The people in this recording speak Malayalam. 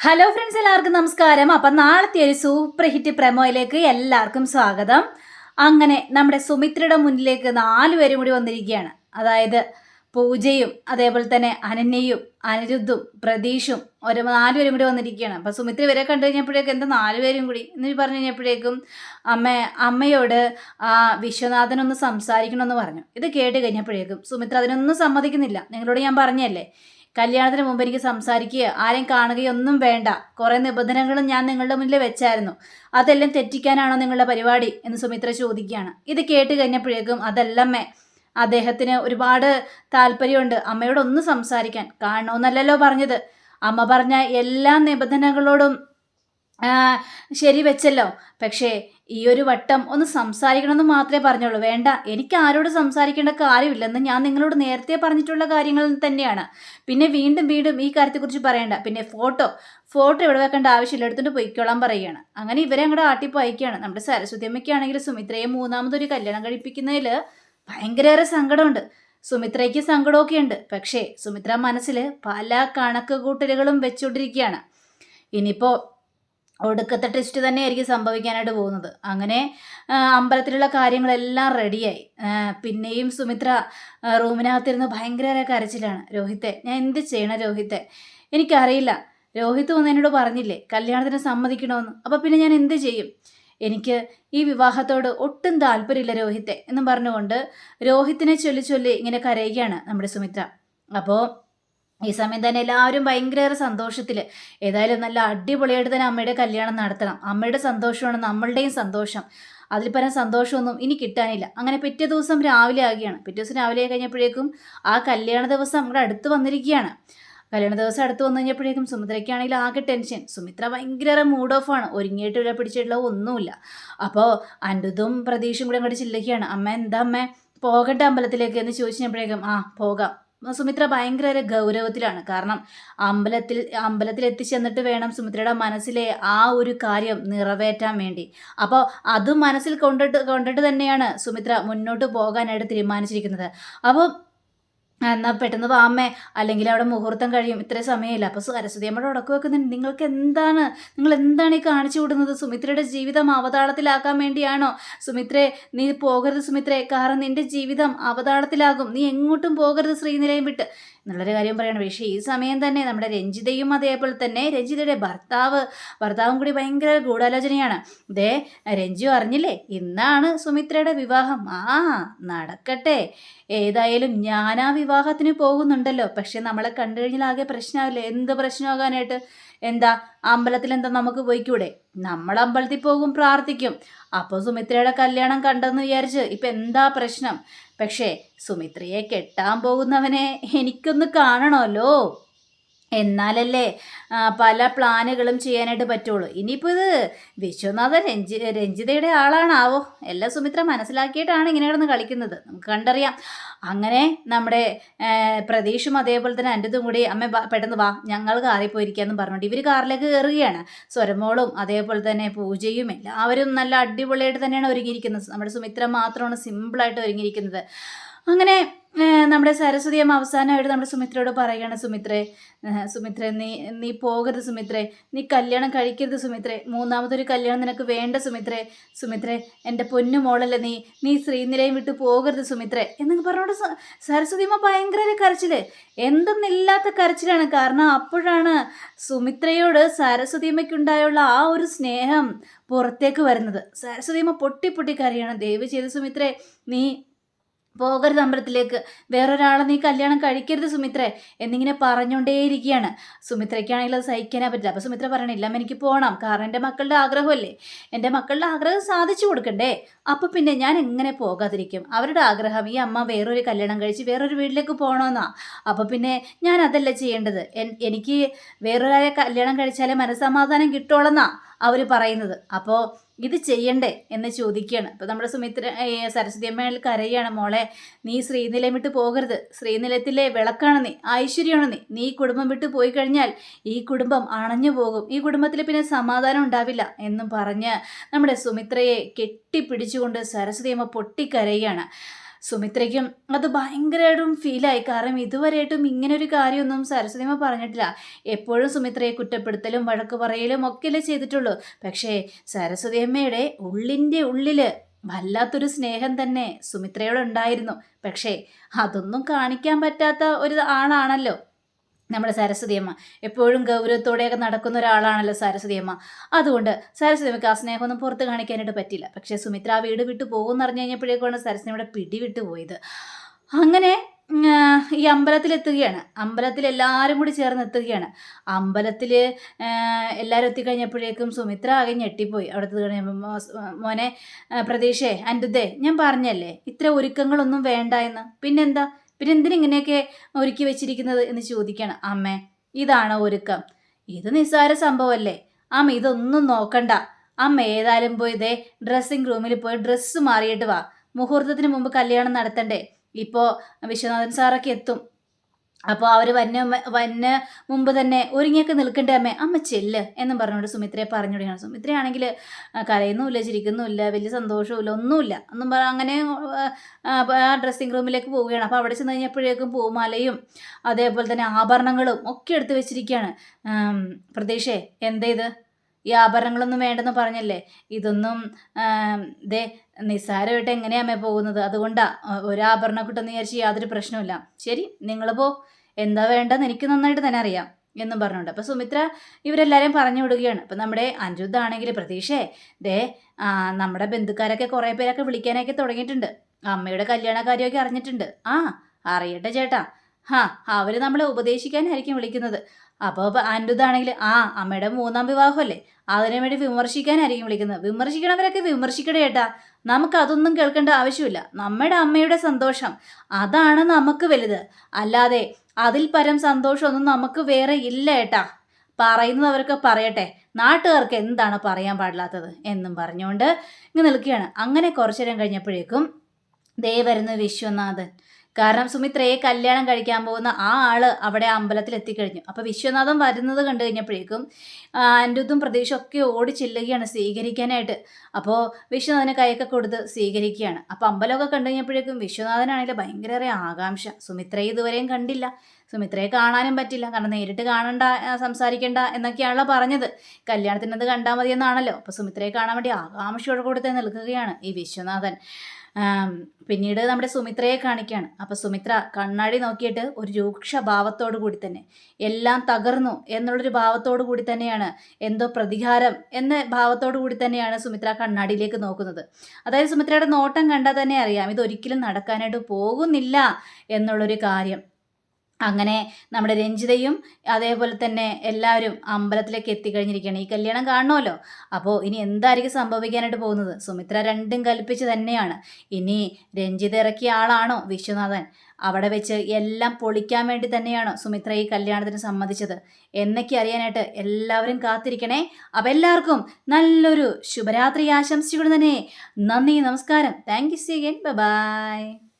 ഹലോ ഫ്രണ്ട്സ് എല്ലാവർക്കും നമസ്കാരം. അപ്പം നാളത്തെ ഒരു സൂപ്പർ ഹിറ്റ് പ്രമോയിലേക്ക് എല്ലാവർക്കും സ്വാഗതം. അങ്ങനെ നമ്മുടെ സുമിത്രയുടെ മുന്നിലേക്ക് നാലുപേരും കൂടി വന്നിരിക്കുകയാണ്. അതായത് പൂജയും അതേപോലെ തന്നെ അനന്യയും അനിരുദ്ധും പ്രതീഷും ഒരു നാലുപേരും കൂടി വന്നിരിക്കുകയാണ്. അപ്പം സുമിത്ര ഇവരെ കണ്ടു കഴിഞ്ഞപ്പോഴേക്കും എന്താ നാലുപേരും കൂടി? എന്ന് പറഞ്ഞു കഴിഞ്ഞപ്പോഴേക്കും അമ്മ അമ്മയോട് വിശ്വനാഥനൊന്ന് സംസാരിക്കണമെന്ന് പറഞ്ഞു. ഇത് കേട്ട് കഴിഞ്ഞപ്പോഴേക്കും സുമിത്ര അതിനൊന്നും സമ്മതിക്കുന്നില്ല. നിങ്ങളോട് ഞാൻ പറഞ്ഞല്ലേ കല്യാണത്തിന് മുമ്പ് എനിക്ക് സംസാരിക്കുകയോ ആരെയും കാണുകയോ ഒന്നും വേണ്ട. കുറേ നിബന്ധനകളും ഞാൻ നിങ്ങളുടെ മുന്നിൽ വെച്ചായിരുന്നു. അതെല്ലാം തെറ്റിക്കാനാണോ നിങ്ങളുടെ പരിപാടി? എന്ന് സുമിത്ര ചോദിക്കുകയാണ്. ഇത് കേട്ട് കഴിഞ്ഞപ്പോഴേക്കും അതല്ലമ്മേ അദ്ദേഹത്തിന് ഒരുപാട് താല്പര്യമുണ്ട്. അമ്മയോട് ഒന്ന് സംസാരിക്കാൻ. കാണണമെന്നല്ലല്ലോ പറഞ്ഞത്. അമ്മ പറഞ്ഞ എല്ലാ നിബന്ധനകളോടും ശരി വെച്ചല്ലോ. പക്ഷേ ഈ ഒരു വട്ടം ഒന്ന് സംസാരിക്കണമെന്ന് മാത്രമേ പറഞ്ഞുള്ളൂ. വേണ്ട എനിക്ക് ആരോട് സംസാരിക്കേണ്ട കാര്യമില്ലെന്ന് ഞാൻ നിങ്ങളോട് നേരത്തെ പറഞ്ഞിട്ടുള്ള കാര്യങ്ങൾ തന്നെയാണ്. പിന്നെ വീണ്ടും വീണ്ടും ഈ കാര്യത്തെക്കുറിച്ച് പറയണ്ട. പിന്നെ ഫോട്ടോ ഫോട്ടോ ഇവിടെ വെക്കേണ്ട ആവശ്യമില്ല. എടുത്തിട്ട് പൊയ്ക്കോളാൻ പറയുകയാണ്. അങ്ങനെ ഇവരെ അങ്ങോട്ട് ആട്ടിപ്പ് അയക്കുകയാണ് നമ്മുടെ സരസ്വതി അമ്മയ്ക്കാണെങ്കിൽ സുമിത്രയെ മൂന്നാമതൊരു കല്യാണം കഴിപ്പിക്കുന്നതിൽ ഭയങ്കരേറെ സങ്കടമുണ്ട്. സുമിത്രയ്ക്ക് സങ്കടമൊക്കെ ഉണ്ട് പക്ഷേ സുമിത്ര മനസ്സിൽ പല കണക്ക് കൂട്ടലുകളും വെച്ചുകൊണ്ടിരിക്കുകയാണ് ഇനിയിപ്പോൾ ഒടുക്കത്തെ ടെസ്റ്റ് തന്നെയായിരിക്കും സംഭവിക്കാനായിട്ട് പോകുന്നത്. അങ്ങനെ അമ്പലത്തിലുള്ള കാര്യങ്ങളെല്ലാം റെഡിയായി പിന്നെയും സുമിത്ര റൂമിനകത്തിരുന്ന് ഭയങ്കര കരച്ചിലാണ്. രോഹിത്തെ ഞാൻ എന്ത് ചെയ്യണം രോഹിത്തെ? എനിക്കറിയില്ല. രോഹിത്ത് വന്ന് എന്നോട് പറഞ്ഞില്ലേ കല്യാണത്തിന് സമ്മതിക്കണമെന്ന് അപ്പം പിന്നെ ഞാൻ എന്ത് ചെയ്യും? എനിക്ക് ഈ വിവാഹത്തോട് ഒട്ടും താല്പര്യമില്ല രോഹിത്തെ എന്നും പറഞ്ഞുകൊണ്ട് രോഹിത്തിനെ ചൊല്ലി ചൊല്ലി ഇങ്ങനെ കരയുകയാണ് നമ്മുടെ സുമിത്ര. അപ്പോൾ ഈ സമയം തന്നെ എല്ലാവരും ഭയങ്കര സന്തോഷത്തിൽ ഏതായാലും നല്ല അടിപൊളിയായിട്ട് തന്നെ അമ്മയുടെ കല്യാണം നടത്തണം. അമ്മയുടെ സന്തോഷമാണ് നമ്മളുടെയും സന്തോഷം. അതിൽ പരം സന്തോഷമൊന്നും ഇനി കിട്ടാനില്ല. അങ്ങനെ പിറ്റേ ദിവസം രാവിലെ ആകുകയാണ് പിറ്റേ ദിവസം രാവിലെ കഴിഞ്ഞപ്പോഴേക്കും ആ കല്യാണ ദിവസം നമ്മുടെ അടുത്ത് വന്നിരിക്കുകയാണ്. കല്യാണ ദിവസം അടുത്ത് വന്നു കഴിഞ്ഞപ്പോഴേക്കും സുമിത്രയ്ക്കാണെങ്കിൽ ആകെ ടെൻഷൻ. സുമിത്ര ഭയങ്കര മൂഡ് ഓഫ് ആണ്. ഒരുങ്ങിയിട്ടില്ല പിടിച്ചിട്ടുള്ള ഒന്നുമില്ല. അപ്പോൾ അൻഡുതും പ്രതീക്ഷയും കൂടെ അങ്ങോട്ട് ചില്ലക്കുകയാണ്. അമ്മ എന്താ അമ്മ? പോകട്ടെ അമ്പലത്തിലേക്ക് എന്ന് ചോദിച്ചപ്പോഴേക്കും ആ പോകാം. സുമിത്ര ഭയങ്കര ഒരു ഗൗരവത്തിലാണ്. കാരണം അമ്പലത്തിൽ അമ്പലത്തിൽ എത്തിച്ചെന്നിട്ട് വേണം സുമിത്രയുടെ മനസ്സിലെ ആ ഒരു കാര്യം നിറവേറ്റാൻ വേണ്ടി. അപ്പോൾ അത് മനസ്സിൽ കൊണ്ടിട്ട് കൊണ്ടിട്ട് തന്നെയാണ് സുമിത്ര മുന്നോട്ട് പോകാനായിട്ട് തീരുമാനിച്ചിരിക്കുന്നത്. അപ്പോൾ എന്നാൽ പെട്ടെന്ന് വാമ്മേ അല്ലെങ്കിൽ അവിടെ മുഹൂർത്തം കഴിയും. ഇത്രയും സമയമില്ല. അപ്പോൾ സരസ്വതി അമ്മയുടെ ഉടക്ക് വെക്കുന്നുണ്ട്. നിങ്ങൾക്ക് എന്താണ്? നിങ്ങൾ എന്താണ് ഈ കാണിച്ചു വിടുന്നത്? സുമിത്രയുടെ ജീവിതം അവതാളത്തിലാക്കാൻ വേണ്ടിയാണോ? സുമിത്രേ നീ പോകരുത് സുമിത്രേ. കാരണം നിന്റെ ജീവിതം അവതാളത്തിലാകും. നീ എങ്ങോട്ടും പോകരുത് ശ്രീനിലയം വിട്ട്. എന്നുള്ളൊരു കാര്യം പറയണം. പക്ഷേ ഈ സമയം തന്നെ നമ്മുടെ രഞ്ജിതയും അതേപോലെ തന്നെ രഞ്ജിതയുടെ ഭർത്താവ് ഭർത്താവും കൂടി ഭയങ്കര ഗൂഢാലോചനയാണ്. ദേ രഞ്ജു അറിഞ്ഞില്ലേ? ഇന്നാണ് സുമിത്രയുടെ വിവാഹം. ആ നടക്കട്ടെ. ഏതായാലും ഞാനാ ആ വിവാഹത്തിന് പോകുന്നുണ്ടല്ലോ. പക്ഷെ നമ്മളെ കണ്ടു കഴിഞ്ഞാൽ ആകെ പ്രശ്നമാവില്ലേ? എന്ത് പ്രശ്നമാകാനായിട്ട്? എന്താ? അമ്പലത്തിൽ എന്താ നമുക്ക് പോയിക്കൂടെ? നമ്മൾ അമ്പലത്തിൽ പോകും പ്രാർത്ഥിക്കും. അപ്പോൾ സുമിത്രയുടെ കല്യാണം കണ്ടെന്ന് വിചാരിച്ച് ഇപ്പം എന്താ പ്രശ്നം? പക്ഷേ സുമിത്രയെ കെട്ടാൻ പോകുന്നവനെ എനിക്കൊന്ന് കാണണമല്ലോ. എന്നാലല്ലേ പല പ്ലാനുകളും ചെയ്യാനായിട്ട് പറ്റുള്ളൂ. ഇനിയിപ്പോൾ ഇത് വിശ്വനാഥൻ രഞ്ജി രഞ്ജിതയുടെ ആളാണാവോ? എല്ലാം സുമിത്ര മനസ്സിലാക്കിയിട്ടാണ് ഇങ്ങനെ കിടന്ന് കളിക്കുന്നത്. നമുക്ക് കണ്ടറിയാം. അങ്ങനെ നമ്മുടെ പ്രതീഷും അതേപോലെ തന്നെ അന്റെതും കൂടി അമ്മ പെട്ടെന്ന് വാ ഞങ്ങൾ കാറിൽ പോയിരിക്കാമെന്ന് പറഞ്ഞുകൊണ്ട് ഇവർ കാറിലേക്ക് കയറുകയാണ് സ്വരമോളും അതേപോലെ തന്നെ പൂജയും എല്ലാവരും നല്ല അടിപൊളിയായിട്ട് തന്നെയാണ് ഒരുങ്ങിയിരിക്കുന്നത്. നമ്മുടെ സുമിത്ര മാത്രമാണ് സിമ്പിളായിട്ട് ഒരുങ്ങിയിരിക്കുന്നത്. അങ്ങനെ നമ്മുടെ സരസ്വതി അമ്മ അവസാനമായിട്ട് നമ്മുടെ സുമിത്രയോട് പറയുകയാണ് സുമിത്രേ സുമിത്രെ നീ നീ പോകരുത് സുമിത്രേ. നീ കല്യാണം കഴിക്കരുത് സുമിത്രേ. മൂന്നാമതൊരു കല്യാണം നിനക്ക് വേണ്ട സുമിത്രേ. സുമിത്രേ എന്റെ പൊന്നു മോളല്ലേ നീ. നീ ശ്രീനിലയം വിട്ട് പോകരുത് സുമിത്രേ. എന്നൊക്കെ പറഞ്ഞോണ്ട് സരസ്വതി അമ്മ ഭയങ്കര ഒരു കരച്ചിൽ എന്തെന്നില്ലാത്ത കരച്ചിലാണ്. കാരണം അപ്പോഴാണ് സുമിത്രയോട് സരസ്വതി അമ്മയ്ക്കുണ്ടായുള്ള ആ ഒരു സ്നേഹം പുറത്തേക്ക് വരുന്നത്. സരസ്വതി അമ്മ പൊട്ടി പൊട്ടി കരയാണ്. ദയവ് ചെയ്ത് സുമിത്രേ നീ പോകരുത് അമ്പലത്തിലേക്ക്. വേറൊരാളെ നീ കല്യാണം കഴിക്കരുത് സുമിത്രേ എന്നിങ്ങനെ പറഞ്ഞുകൊണ്ടേയിരിക്കുകയാണ്. സുമിത്രയ്ക്കാണെങ്കിൽ അത് സഹിക്കാനേ പറ്റില്ല. അപ്പോൾ സുമിത്ര പറയണില്ല എനിക്ക് പോകണം കാരണം എന്റെ മക്കളുടെ ആഗ്രഹമല്ലേ. എന്റെ മക്കളുടെ ആഗ്രഹം സാധിച്ചു കൊടുക്കണ്ടേ. അപ്പോൾ പിന്നെ ഞാൻ എങ്ങനെ പോകാതിരിക്കും? അവരുടെ ആഗ്രഹം ഈ അമ്മ വേറൊരു കല്യാണം കഴിച്ച് വേറൊരു വീട്ടിലേക്ക് പോകണമെന്നാ അപ്പോൾ പിന്നെ ഞാൻ അതല്ല ചെയ്യേണ്ടത്. എനിക്ക് വേറൊരാളെ കല്യാണം കഴിച്ചാലേ മനസ്സമാധാനം കിട്ടുള്ളെന്നാ അവർ പറയുന്നത്. അപ്പോൾ ഇത് ചെയ്യണ്ടേ എന്ന് ചോദിക്കുകയാണ് അപ്പോൾ നമ്മുടെ സുമിത്ര സരസ്വതി അമ്മയിൽ കരയാണ് മോളെ നീ ശ്രീനിലയം വിട്ട് പോകരുത്. ശ്രീനിലയത്തിലെ വിളക്കാണ് നീ ഐശ്വര്യമാണ് നീ. നീ കുടുംബം വിട്ട് പോയി കഴിഞ്ഞാൽ ഈ കുടുംബം അണഞ്ഞു പോകും. ഈ കുടുംബത്തിൽ പിന്നെ സമാധാനം ഉണ്ടാവില്ല എന്നും പറഞ്ഞ് നമ്മുടെ സുമിത്രയെ കെട്ടിപ്പിടിച്ചുകൊണ്ട് സരസ്വതി അമ്മ പൊട്ടിക്കരയുകയാണ് സുമിത്രയ്ക്കും അത് ഭയങ്കരമായിട്ടും ഫീലായി കാരണം ഇതുവരെയായിട്ടും ഇങ്ങനെ ഒരു കാര്യമൊന്നും സരസ്വതിമ പറഞ്ഞിട്ടില്ല. എപ്പോഴും സുമിത്രയെ കുറ്റപ്പെടുത്തലും വഴക്ക് പറയലും ഒക്കെയല്ലേ ചെയ്തിട്ടുള്ളൂ. പക്ഷേ സരസ്വതിയമ്മയുടെ ഉള്ളിന്റെ ഉള്ളിൽ വല്ലാത്തൊരു സ്നേഹം തന്നെ സുമിത്രയോടുണ്ടായിരുന്നു. പക്ഷേ അതൊന്നും കാണിക്കാൻ പറ്റാത്ത ഒരു ആളാണല്ലോ. നമ്മുടെ സരസ്വതിയമ്മ എപ്പോഴും ഗൗരവത്തോടെയൊക്കെ നടക്കുന്ന ഒരാളാണല്ലോ സരസ്വതിയമ്മ അതുകൊണ്ട് സരസ്വതിയമ്മക്ക് ആ സ്നേഹമൊന്നും പുറത്ത് കാണിക്കാനായിട്ട് പറ്റില്ല പക്ഷേ സുമിത്ര ആ വീട് വിട്ടു പോകുമെന്ന് അറിഞ്ഞു കഴിഞ്ഞപ്പോഴേക്കാണ് സരസ്വതിയുടെ പിടി വിട്ടു പോയത്. അങ്ങനെ ഈ അമ്പലത്തിലെത്തുകയാണ് അമ്പലത്തിൽ എല്ലാവരും കൂടി ചേർന്ന് എത്തുകയാണ്. അമ്പലത്തിൽ എല്ലാവരും എത്തിക്കഴിഞ്ഞപ്പോഴേക്കും സുമിത്ര ആകെ ഞെട്ടിപ്പോയി. അവിടുത്തെ കഴിഞ്ഞപ്പോൾ മോനെ പ്രതീക്ഷേ അന്റെ ഞാൻ പറഞ്ഞല്ലേ ഇത്ര ഒരുക്കങ്ങളൊന്നും വേണ്ട എന്ന്. പിന്നെന്താ? പിന്നെ എന്തിനിങ്ങനെയൊക്കെ ഒരുക്കി വെച്ചിരിക്കുന്നത് എന്ന് ചോദിക്കണം. അമ്മ ഇതാണ് ഒരുക്കം. ഇത് നിസ്സാര സംഭവമല്ലേ? അമ്മ ഇതൊന്നും നോക്കണ്ട. അമ്മ ഏതായാലും പോയി ഇതേ ഡ്രസ്സിംഗ് റൂമിൽ പോയി ഡ്രസ്സ് മാറിയിട്ട് വാ. മുഹൂർത്തത്തിന് മുമ്പ് കല്യാണം നടത്തണ്ടേ? ഇപ്പോൾ വിശ്വനാഥൻ സാറൊക്കെ എത്തും. അപ്പോൾ അവർ വന്ന വന്ന മുമ്പ് തന്നെ ഒരുങ്ങിയൊക്കെ നിൽക്കണ്ടേ അമ്മേ? അമ്മ ചെല്ല് എന്നും പറഞ്ഞുകൊണ്ട് സുമിത്രയെ പറഞ്ഞു തുടങ്ങണം സുമിത്രയാണെങ്കിൽ കരയുന്നുമില്ല ചിരിക്കുന്നുമില്ല വലിയ സന്തോഷവുമില്ല ഒന്നുമില്ല. ഒന്നും പറ അങ്ങനെ ആ, ഡ്രസ്സിങ് റൂമിലേക്ക് പോവുകയാണ്. അപ്പോൾ അവിടെ ചെന്ന് കഴിഞ്ഞപ്പോഴേക്കും പൂമാലയും അതേപോലെ തന്നെ ആഭരണങ്ങളും ഒക്കെ എടുത്ത് വെച്ചിരിക്കുകയാണ്. പ്രതീക്ഷേ എന്തേ ഇത്? ഈ ആഭരണങ്ങളൊന്നും വേണ്ടെന്ന് പറഞ്ഞല്ലേ? ഇതൊന്നും ദേ നിസ്സാരമായിട്ട് എങ്ങനെയാമേ പോകുന്നത്? അതുകൊണ്ടാ ഒരാഭരണം കിട്ടുമെന്ന് വിചാരിച്ച് യാതൊരു പ്രശ്നമില്ല ശരി നിങ്ങൾ പോ. എന്താ വേണ്ടെന്ന് എനിക്ക് നന്നായിട്ട് തന്നെ അറിയാം എന്നും പറഞ്ഞുകൊണ്ട്. അപ്പോൾ സുമിത്ര ഇവരെല്ലാവരെയും പറഞ്ഞു വിടുകയാണ്. അപ്പം നമ്മുടെ അനിരുദ്ധ ആണെങ്കിൽ പ്രതീക്ഷേ ദേ നമ്മുടെ ബന്ധുക്കാരൊക്കെ കുറേ പേരൊക്കെ വിളിക്കാനൊക്കെ തുടങ്ങിയിട്ടുണ്ട്. അമ്മയുടെ കല്യാണ കാര്യമൊക്കെ അറിഞ്ഞിട്ടുണ്ട്. ആ അറിയട്ടെ ചേട്ടാ. ഹാ അവർ നമ്മളെ ഉപദേശിക്കാനായിരിക്കും വിളിക്കുന്നത്. അപ്പോൾ അനിരുദ്ധാണെങ്കിൽ ആ അമ്മയുടെ മൂന്നാം വിവാഹമല്ലേ? അതിനു വേണ്ടി വിമർശിക്കാനായിരിക്കും വിളിക്കുന്നത്. വിമർശിക്കണവരൊക്കെ വിമർശിക്കണേ ചേട്ടാ നമുക്ക് അതൊന്നും കേൾക്കേണ്ട ആവശ്യമില്ല. നമ്മുടെ അമ്മയുടെ സന്തോഷം അതാണ് നമുക്ക് വലുത്. അല്ലാതെ അതിൽ പരം സന്തോഷമൊന്നും നമുക്ക് വേറെ ഇല്ല ഏട്ടാ. പറയുന്നവരൊക്കെ പറയട്ടെ. നാട്ടുകാർക്ക് എന്താണ് പറയാൻ പാടില്ലാത്തത് എന്നും പറഞ്ഞുകൊണ്ട് ഇങ്ങ് നിൽക്കുകയാണ്. അങ്ങനെ കുറച്ചു നേരം കഴിഞ്ഞപ്പോഴേക്കും ദേ വരുന്നു വിശ്വനാഥൻ. കാരണം സുമിത്രയെ കല്യാണം കഴിക്കാൻ പോകുന്ന ആ ആൾ അവിടെ അമ്പലത്തിൽ എത്തിക്കഴിഞ്ഞു. അപ്പോൾ വിശ്വനാഥൻ വരുന്നത് കണ്ടു കഴിഞ്ഞപ്പോഴേക്കും അനിരുദ്ധും പ്രതീക്ഷ ഒക്കെ ഓടി ചെല്ലുകയാണ് സ്വീകരിക്കാനായിട്ട്. അപ്പോൾ വിശ്വനാഥന് കൈയൊക്കെ കൊടുത്ത് സ്വീകരിക്കുകയാണ്. അപ്പോൾ അമ്പലമൊക്കെ കണ്ടു കഴിഞ്ഞപ്പോഴേക്കും വിശ്വനാഥനാണെങ്കിൽ ഭയങ്കര ആകാംക്ഷ. സുമിത്രയെ ഇതുവരെയും കണ്ടില്ല. സുമിത്രയെ കാണാനും പറ്റില്ല. കാരണം നേരിട്ട് കാണണ്ട സംസാരിക്കേണ്ട എന്നൊക്കെയാണല്ലോ പറഞ്ഞത്. കല്യാണത്തിനത് കണ്ടാൽ മതി എന്നാണല്ലോ അപ്പോൾ സുമിത്രയെ കാണാൻ വേണ്ടി ആകാംക്ഷയോട് കൂടി നിൽക്കുകയാണ് ഈ വിശ്വനാഥൻ. പിന്നീട് നമ്മുടെ സുമിത്രയെ കാണിക്കുകയാണ് അപ്പോൾ സുമിത്ര കണ്ണാടി നോക്കിയിട്ട് ഒരു രൂക്ഷ ഭാവത്തോടു കൂടി തന്നെ എല്ലാം തകർന്നു എന്നുള്ളൊരു ഭാവത്തോടു കൂടി തന്നെയാണ് എന്തോ പ്രതികാരം എന്ന ഭാവത്തോടു കൂടി തന്നെയാണ് സുമിത്ര കണ്ണാടിയിലേക്ക് നോക്കുന്നത്. അതായത് സുമിത്രയുടെ നോട്ടം കണ്ടാൽ തന്നെ അറിയാം ഇതൊരിക്കലും നടക്കാനായിട്ട് പോകുന്നില്ല എന്നുള്ളൊരു കാര്യം. അങ്ങനെ നമ്മുടെ രഞ്ജിതയും അതേപോലെ തന്നെ എല്ലാവരും അമ്പലത്തിലേക്ക് എത്തിക്കഴിഞ്ഞിരിക്കുകയാണ്. ഈ കല്യാണം കാണണമല്ലോ. അപ്പോൾ ഇനി എന്തായിരിക്കും സംഭവിക്കാനായിട്ട് പോകുന്നത്? സുമിത്ര രണ്ടും കൽപ്പിച്ച് തന്നെയാണ്. ഇനി രഞ്ജിത ഇറക്കിയ ആളാണോ വിശ്വനാഥൻ? അവിടെ വെച്ച് എല്ലാം പൊളിക്കാൻ വേണ്ടി തന്നെയാണ് സുമിത്ര ഈ കല്യാണത്തിന് സമ്മതിച്ചത്? എന്നൊക്കെ അറിയാനായിട്ട് എല്ലാവരും കാത്തിരിക്കണേ. അപ്പം എല്ലാവർക്കും നല്ലൊരു ശുഭരാത്രി ആശംസിച്ചുകൊണ്ട് തന്നെ നന്ദി നമസ്കാരം. Thank you see again bye